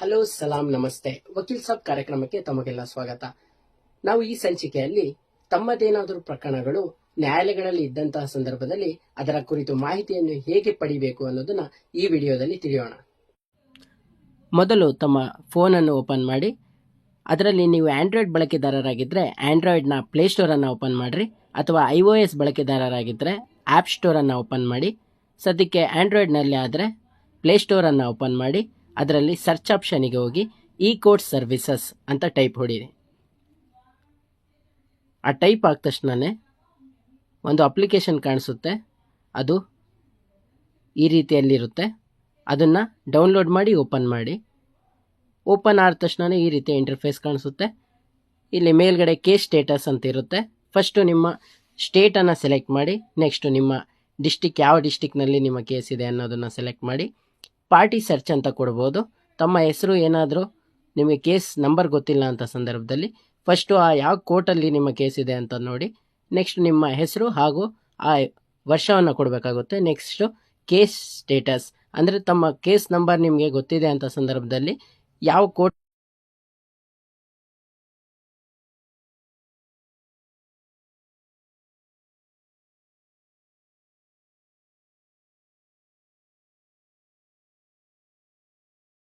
Hello, ಸಲಾಂ, ನಮಸ್ತೆ. ವಕೀಲ್ ಸಾಬ್ ಕಾರ್ಯಕ್ರಮಕ್ಕೆ ತಮಗೆಲ್ಲ ಸ್ವಾಗತ. ನಾವು ಈ ಸಂಚಿಕೆಯಲ್ಲಿ ತಮ್ಮದೇನಾದರೂ ಪ್ರಕರಣಗಳು ನ್ಯಾಯಾಲಯಗಳಲ್ಲಿ ಇದ್ದಂತಹ ಸಂದರ್ಭದಲ್ಲಿ ಅದರ ಕುರಿತು ಮಾಹಿತಿಯನ್ನು ಹೇಗೆ ಪಡಿಬೇಕು ಅನ್ನೋದನ್ನ ಈ ವಿಡಿಯೋದಲ್ಲಿ ತಿಳಿಯೋಣ. ಮೊದಲು ತಮ್ಮ ಫೋನನ್ನು ಓಪನ್ ಮಾಡಿ. ಅದರಲ್ಲಿ ನೀವು ಆಂಡ್ರಾಯ್ಡ್ ಬಳಕೆದಾರರಾಗಿದ್ದರೆ ಆಂಡ್ರಾಯ್ಡ್ನ ಪ್ಲೇಸ್ಟೋರನ್ನು ಓಪನ್ ಮಾಡಿರಿ. ಅಥವಾ ಐ ಒ ಎಸ್ ಬಳಕೆದಾರರಾಗಿದ್ದರೆ ಆ್ಯಪ್ ಸ್ಟೋರನ್ನು ಓಪನ್ ಮಾಡಿ. ಸದ್ಯಕ್ಕೆ ಆಂಡ್ರಾಯ್ಡ್ನಲ್ಲಿ ಆದರೆ ಪ್ಲೇಸ್ಟೋರನ್ನು ಓಪನ್ ಮಾಡಿ. ಅದರಲ್ಲಿ ಸರ್ಚ್ ಆಪ್ಷನಿಗೆ ಹೋಗಿ ಇ ಕೋಡ್ ಸರ್ವಿಸಸ್ ಅಂತ ಟೈಪ್ ಹೊಡಿರಿ. ಆ ಟೈಪ್ ಆದ ತಕ್ಷಣವೇ ಒಂದು ಅಪ್ಲಿಕೇಶನ್ ಕಾಣಿಸುತ್ತೆ. ಅದು ಈ ರೀತಿಯಲ್ಲಿರುತ್ತೆ. ಅದನ್ನು ಡೌನ್ಲೋಡ್ ಮಾಡಿ ಓಪನ್ ಮಾಡಿ. ಓಪನ್ ಆದ ತಕ್ಷಣ ಈ ರೀತಿಯ ಇಂಟರ್ಫೇಸ್ ಕಾಣಿಸುತ್ತೆ. ಇಲ್ಲಿ ಮೇಲ್ಗಡೆ ಕೇಸ್ ಸ್ಟೇಟಸ್ ಅಂತ ಇರುತ್ತೆ. ಫಸ್ಟು ನಿಮ್ಮ ಸ್ಟೇಟನ್ನು ಸೆಲೆಕ್ಟ್ ಮಾಡಿ ನೆಕ್ಸ್ಟು ನಿಮ್ಮ ಡಿಸ್ಟಿಕ್ ಯಾವ ಡಿಸ್ಟಿಕ್ನಲ್ಲಿ ನಿಮ್ಮ ಕೇಸ್ ಇದೆ ಅನ್ನೋದನ್ನು ಸೆಲೆಕ್ಟ್ ಮಾಡಿ. ಪಾರ್ಟಿ ಸರ್ಚ್ ಅಂತ ಕೊಡ್ಬೋದು. ತಮ್ಮ ಹೆಸರು ಏನಾದರೂ ನಿಮಗೆ ಕೇಸ್ ನಂಬರ್ ಗೊತ್ತಿಲ್ಲ ಅಂತ ಸಂದರ್ಭದಲ್ಲಿ ಫಸ್ಟು ಆ ಯಾವ ಕೋರ್ಟಲ್ಲಿ ನಿಮ್ಮ ಕೇಸ್ ಇದೆ ಅಂತ ನೋಡಿ. ನೆಕ್ಸ್ಟ್ ನಿಮ್ಮ ಹೆಸರು ಹಾಗೂ ಆ ವರ್ಷವನ್ನು ಕೊಡಬೇಕಾಗುತ್ತೆ. Next case status. ಅಂದರೆ ತಮ್ಮ ಕೇಸ್ ನಂಬರ್ ನಿಮಗೆ ಗೊತ್ತಿದೆ ಅಂತ ಸಂದರ್ಭದಲ್ಲಿ ಯಾವ ಕೋರ್ಟ್